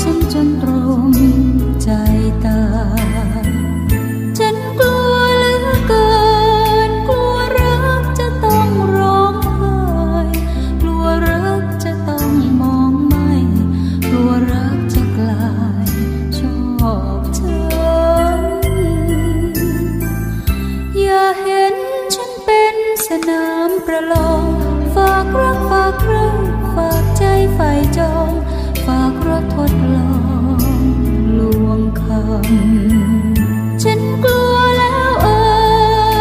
ฉันจนตรงใจตา ฉันกลัวเหลือเกิน กลัวรักจะต้องร้องไห้กลัวรักจะต้องมองไม่ กลัวรักจะกลายชอบฉันอย่าเห็นฉันเป็นสนามประลอง ฝากรักฝากใครฝากใจ ฉันกลัวแล้วเอ่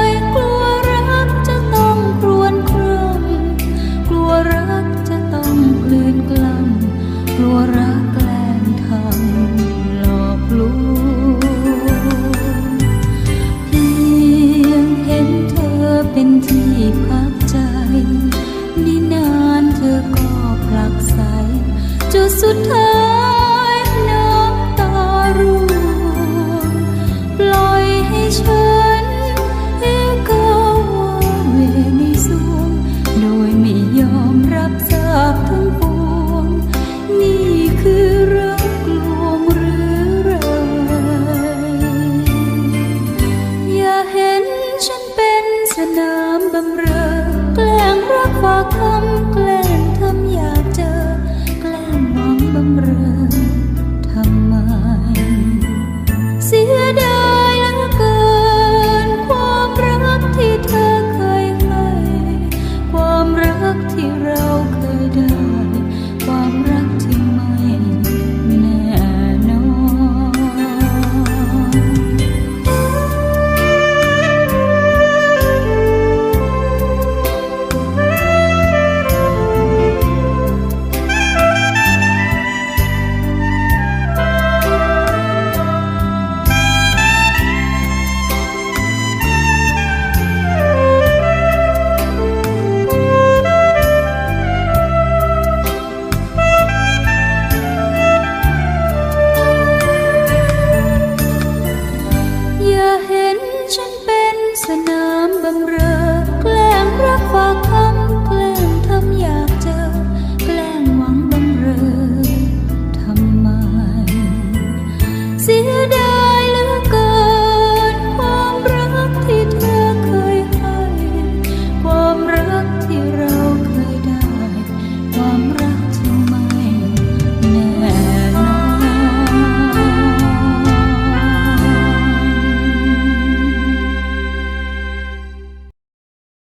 ยกลัวรักจะต้องครวนคร่ำกลัวรักจะต้องกลืนกล้ำกลัวรักแกล้งทำหลอกลวงเพียงเห็นเธอเป็นที่พักใจนี่นานเธอก็ผลักใสจุดสุดท้าย ยอมรับทราบทั้งปวง นี่คือรักลวงหรือไรอย่าเห็นฉันเป็นสนามบำเรอแกล้งรักฝากคำกล ความรัก